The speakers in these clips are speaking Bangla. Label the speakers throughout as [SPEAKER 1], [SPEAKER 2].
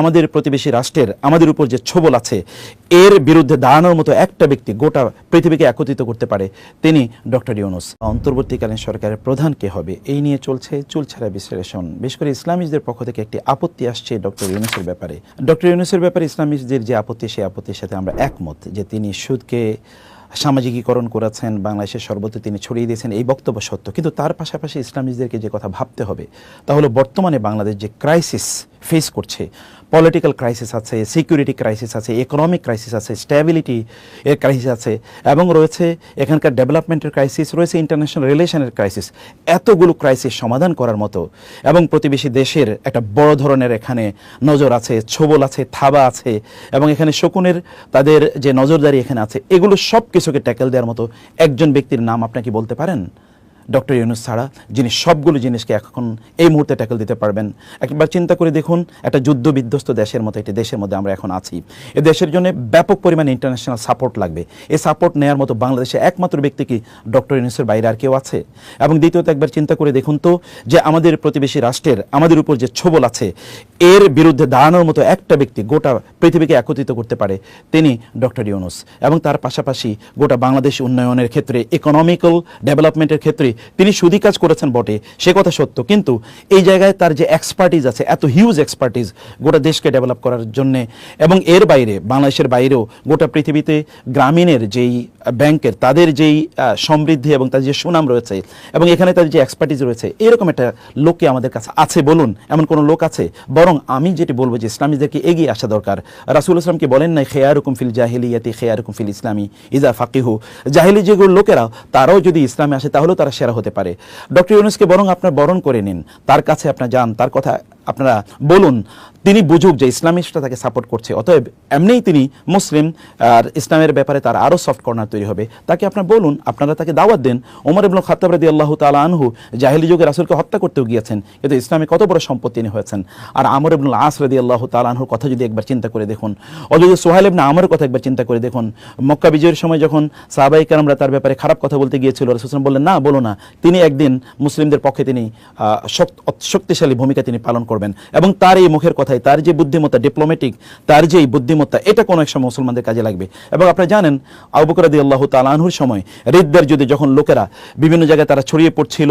[SPEAKER 1] আমাদের প্রতিবেশী রাষ্ট্রের, আমাদের উপর যে ছবল আছে, এর বিরুদ্ধে দাঁড়ানোর মতো একটা ব্যক্তি গোটা পৃথিবীকে একত্রিত করতে পারে তিনি ডক্টর ইউনুস। অন্তর্বর্তীকালীন সরকারের প্রধান কে হবে? এই নিয়ে চলছে চুলছাড়া বিশ্লেষণ। বিশেষ করে ইসলামিকদের পক্ষ থেকে একটি আপত্তি আসছে ডক্টর ইউনুসের ব্যাপারে। ডক্টর ইউনুসের ব্যাপারে ইসলামিকদের যে আপত্তি, সেই আপত্তির সাথে আমরা একমত যে তিনি সুদকে সামাজিকীকরণ করেছেন, বাংলাদেশের সর্বত্র তিনি ছড়িয়ে দিয়েছেন এই বক্তব্য সত্য। কিন্তু তার পাশাপাশি ইসলামিকদেরকে যে কথা ভাবতে হবে, তা হলো বর্তমানে বাংলাদেশ যে ক্রাইসিস ফেস করছে পলিটিক্যাল ক্রাইসিস আছে সিকিউরিটি ক্রাইসিস আছে ইকোনমিক ক্রাইসিস আছে স্ট্যাবিলিটি এর ক্রাইসিস আছে, এবং রয়েছে এখানকার ডেভেলপমেন্টের ক্রাইসিস রয়েছে ইন্টারন্যাশনাল রিলেশনের ক্রাইসিস এতগুলো ক্রাইসিস সমাধান করার মতো এবং প্রতিবেশী দেশের একটা বড় ধরনের এখানে নজর আছে, ছবল আছে, থাবা আছে, এবং এখানে শকুনের তাদের যে নজরদারি এখানে আছে, এগুলো সব কিছুকে ট্যাকেল দেওয়ার মতো একজন ব্যক্তির নাম আপনাকে বলতে পারেন? ডক্টর ইউনুস ছাড়া, যিনি সবগুলো জিনিসকে এখন এই মুহূর্তে ট্যাকেল দিতে পারবেন। একবার চিন্তা করে দেখুন, একটা যুদ্ধ বিধ্বস্ত দেশের মতো, একটি দেশের মধ্যে আমরা এখন আছি। এ দেশের জন্য ব্যাপক পরিমাণে ইন্টারন্যাশনাল সাপোর্ট লাগবে। এই সাপোর্ট নেওয়ার মতো বাংলাদেশে একমাত্র ব্যক্তি কি ডক্টর ইউনুসের বাইরে আর কেউ আছে? এবং দ্বিতীয়ত একবার চিন্তা করে দেখুন তো, যে আমাদের প্রতিবেশী রাষ্ট্রের, আমাদের উপর যে ছবল আছে, এর বিরুদ্ধে দাঁড়ানোর মতো একটা ব্যক্তি গোটা পৃথিবীকে একত্রিত করতে পারে, তিনি ডক্টর ইউনুস। এবং তার পাশাপাশি গোটা বাংলাদেশ উন্নয়নের ক্ষেত্রে ইকোনমিক্যাল ডেভেলপমেন্টের ক্ষেত্রে তিনি সুদী কাজ করেছেন বটে, সে কথা সত্য। কিন্তু এই জায়গায় তার যে এক্সপার্টিজ আছে, এত হিউজ এক্সপার্টিজ গোটা দেশকে ডেভেলপ করার জন্যে, এবং এর বাইরে, বাংলাদেশের বাইরেও গোটা পৃথিবীতে গ্রামীণের যেই ব্যাংকের তাদের যেই সমৃদ্ধি এবং তাদের যে সুনাম রয়েছে এবং এখানে তাদের যে এক্সপার্টিজ রয়েছে, এরকম একটা লোককে আমাদের কাছে আছে বলুন, এমন কোনো লোক আছে? বরং আমি যেটি বলব যে ইসলামীদেরকে এগিয়ে আসা দরকার। রাসুল ইসলামকে বলেন নাই, খেয়ারুকুম ফিল জাহিলিয়াতি, খেয়ারুকুম ফিল ইসলামী ইজা ফাকিহু জাহিলি যেগুলো লোকেরা, তারাও যদি ইসলামে আসে, তাহলেও তারা সেরা হতে পারে। ডক্টর ইউনুসকে বরং আপনার বরণ করে নিন। তার কাছে আপনার যান, তার কথা আপনারা বলুন। তিনি বুঝুক যে ইসলামিস্টরা তাকে সাপোর্ট করছে। অতএব এমনিই তিনি মুসলিম, আর ইসলামের ব্যাপারে তার আরও সফট কর্নার তৈরি হবে। তাকে আপনার বলুন, আপনারা তাকে দাওয়াত দেন। ওমর ইবনুল খাত্তাব রাদি আল্লাহ তালা আনহু জাহিলি যুগে রাসুলকে হত্যা করতেও গিয়েছেন, কিন্তু ইসলামে কত বড় সম্পদ তিনি হয়েছেন। আর আমর ইবনুল আস রাদি আল্লাহ তালা আনহুর কথা যদি একবার চিন্তা করে দেখুন অথচ সোহাইল ইবনে আমরের কথা একবার চিন্তা করে দেখুন, মক্কা বিজয়ের সময় যখন সাহাবাই কারামরা তার ব্যাপারে খারাপ কথা বলতে গিয়েছিল রসুলাম বললেন, না, বলো না। তিনি একদিন মুসলিমদের পক্ষে তিনি শক্তিশালী ভূমিকা তিনি পালন করবেন এবং তার এই মুখের কথায় তার যে বুদ্ধিমত্তা ডিপ্লোম্যাটিক তার যে বুদ্ধিমত্তা, এটা কোনো এক সময় মুসলমানদের কাজে লাগবে। এবং আপনারা জানেন আবুকরাদি আল্লাহ তালানহুর সময়, রিদ্দার যুদ্ধে যখন লোকেরা বিভিন্ন জায়গায় তারা ছড়িয়ে পড়ছিল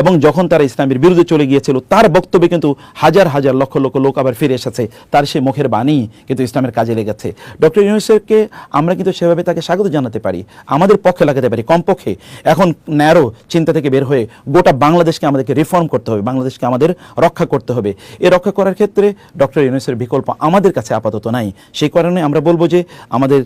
[SPEAKER 1] এবং যখন তারা ইসলামের বিরুদ্ধে চলে গিয়েছিল, তার বক্তব্যে কিন্তু হাজার হাজার লক্ষ লক্ষ লোক আবার ফিরে এসেছে। তার সেই মুখের বাণী কিন্তু ইসলামের কাজে লেগেছে। ডক্টর ইউনুসেরকে আমরা কিন্তু সেভাবে তাকে স্বাগত জানাতে পারি, আমাদের পক্ষে লাগাতে পারি, কমপক্ষে। এখন ন্যারো চিন্তা থেকে বের হয়ে গোটা বাংলাদেশকে আমাদেরকে রিফর্ম করতে হবে, বাংলাদেশকে আমাদের রক্ষা করতে হবে। এ রক্ষা করার ক্ষেত্রে ডক্টর ইউনুসের বিকল্প আমাদের কাছে আপাতত নাই। সেই কারণে আমরা বলব যে আমাদের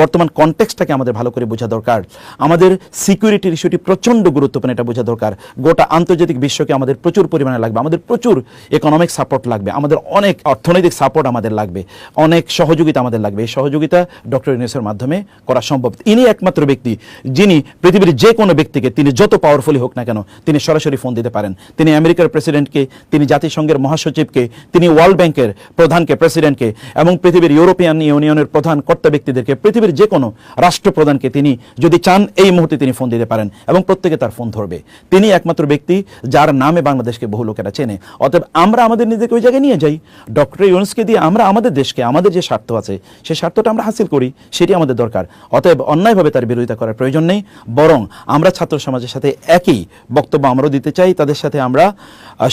[SPEAKER 1] বর্তমান কনটেক্সটটাকে আমাদের ভালো করে বোঝা দরকার। আমাদের সিকিউরিটির ইস্যুটি প্রচণ্ড গুরুত্বপূর্ণ, এটা বোঝা দরকার। গোটা আন্তর্জাতিক বিশ্বকে আমাদের প্রচুর পরিমাণে লাগবে, আমাদের প্রচুর ইকোনমিক সাপোর্ট লাগবে, আমাদের অনেক অর্থনৈতিক সাপোর্ট আমাদের লাগবে, অনেক সহযোগিতা আমাদের লাগবে। এই সহযোগিতা ডক্টর ইউনুসের মাধ্যমে করা সম্ভব। ইনি একমাত্র ব্যক্তি, যিনি পৃথিবীর যে কোনো ব্যক্তিকে, তিনি যত পাওয়ারফুলি হোক না কেন, তিনি সরাসরি ফোন দিতে পারেন। তিনি আমেরিকার প্রেসিডেন্টকে তিনি জাতিসংঘের মহাসচিবকে, তিনি ওয়ার্ল্ড ব্যাংকের প্রধানকে প্রেসিডেন্টকে এবং পৃথিবীর ইউরোপিয়ান ইউনিয়নের প্রধান কর্তা ব্যক্তিদেরকে, পৃথিবীর যে কোনো রাষ্ট্রপ্রধানকে তিনি যদি চান, এই মুহূর্তে তিনি ফোন দিতে পারেন এবং প্রত্যেকে তার ফোন ধরবে। তিনি একমাত্র ব্যক্তি যার নামে বাংলাদেশকে বহু লোকেরা চেনে। অতএব আমরা আমাদের নিজেকে ওই জায়গায় নিয়ে যাই। ডক্টর ইউনুসকে দিয়ে আমরা আমাদের দেশকে, আমাদের যে স্বার্থ আছে সেই স্বার্থটা আমরা হাসিল করি, সেটি আমাদের দরকার। অতএব অন্যায়ভাবে তার বিরোধিতা করার প্রয়োজন নেই, বরং আমরা ছাত্র সমাজের সাথে একই বক্তব্য আমরাও দিতে চাই। তাদের সাথে আমরা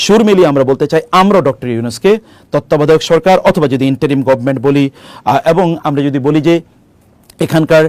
[SPEAKER 1] সুর মিলিয়ে আমরা বলতে চাই আমরা ডক্টর ইউনুসকে তত্ত্বাবধায়ক সরকার অথবা যদি ইন্টারিম গভর্নমেন্ট বলি এবং আমরা যদি বলি যে এখানকার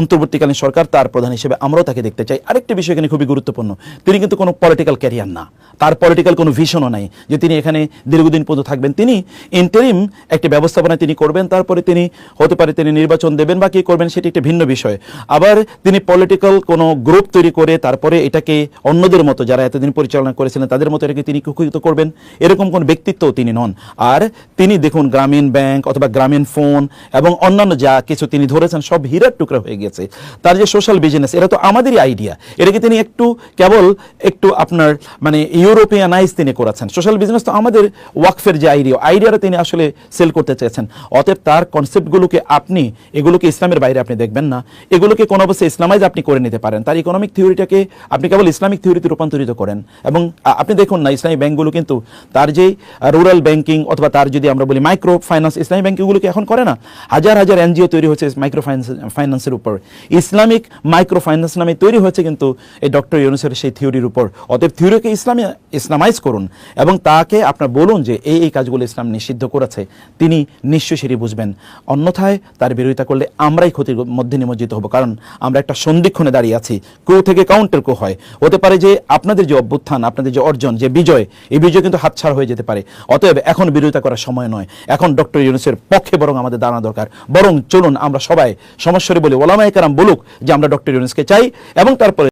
[SPEAKER 1] অন্তর্বর্তীকালীন সরকার তার প্রধান হিসেবে আমরাও তাকে দেখতে চাই। আরেকটি বিষয় এখানে খুবই গুরুত্বপূর্ণ। তিনি কিন্তু কোনো পলিটিক্যাল ক্যারিয়ার না। তার পলিটিক্যাল কোনো ভিশনও নাই যে তিনি এখানে দীর্ঘদিন পর্যন্ত থাকবেন। তিনি ইন্টারিম একটি ব্যবস্থাপনা তিনি করবেন, তারপরে তিনি হতে পারে তিনি নির্বাচন দেবেন বা কি করবেন সেটি একটি ভিন্ন বিষয়। আবার তিনি পলিটিক্যাল কোনো গ্রুপ তৈরি করে তারপরে এটাকে অন্যদের মতো যারা এতদিন পরিচালনা করেছিলেন তাদের মতো এটাকে তিনি কুকুরিত করবেন। এরকম কোন ব্যক্তিত্বও তিনি নন। আর তিনি দেখুন গ্রামীণ ব্যাংক অথবা গ্রামীণ ফোন এবং অন্যান্য যা কিছু তিনি ধরেছেন, সব হীরার টুকরা হয়ে গেছে। তার যে সোশ্যাল বিজনেস এটা তো আমাদেরই আইডিয়া এটাকে তিনি একটু কেবল একটু আপনার মানে ইউরোপিয়ানাইজ তিনি করেছেন? সোশ্যাল বিজনেস তো আমাদের ওয়াকফের যে আইডিয়া আইডিয়াটা তিনি আসলে সেল করতে চেয়েছেন। অতএব তার কনসেপ্টগুলোকে আপনি, এগুলোকে ইসলামের বাইরে আপনি দেখবেন না। এগুলোকে কোনো অবস্থায় ইসলামাইজ আপনি করে নিতে পারেন। তার ইকোনমিক থিওরিটাকে আপনি কেবল ইসলামিক থিওরিতে রূপান্তরিত করেন। এবং আপনি দেখুন না, ইসলামী ব্যাংকগুলো কিন্তু তার যে রুরাল ব্যাংকিং অথবা তার যদি আমরা বলি মাইক্রো ফাইন্যান্স ইসলামী ব্যাংকগুলোকে এখন করে না। হাজার হাজার এনজিও তৈরি হয়েছে মাইক্রো ফাইন্যান্সের উপর। ইসলামিক মাইক্রো ফাইন্যান্স নামে তৈরি হয়েছে কিন্তু এই ডক্টর ইউনুসের সেই থিওরির উপর। অতএব থিওরিকে ইসলামে, ইসলামাইজ করুন এবং তাকে আপনার বলুন যে এই এই কাজগুলো ইসলাম নিষিদ্ধ করেছে। তিনি নিশ্চয়ই সেটি বুঝবেন। অন্যথায় তার বিরোধিতা করলে আমরাই ক্ষতির মধ্যে নিমজ্জিত হব। কারণ আমরা একটা সন্ধিক্ষণে দাঁড়িয়ে আছি। ক্রু থেকে কাউন্টার ক্রু হয়। হতে পারে যে আপনাদের যে অভ্যুত্থান, আপনাদের যে অর্জন, যে বিজয়, এই বিজয় কিন্তু হাতছাড়া হয়ে যেতে পারে। অতএব এখন বিরোধিতা করার সময় নয়। এখন ডক্টর ইউনুসের পক্ষে বরং আমাদের দাঁড়ানো দরকার। বরং চলুন আমরা সবাই সমস্যারে বলি ওলামা কারাম বলুক যে আমরা ডক্টর ইউনুসকে চাই এবং তারপরে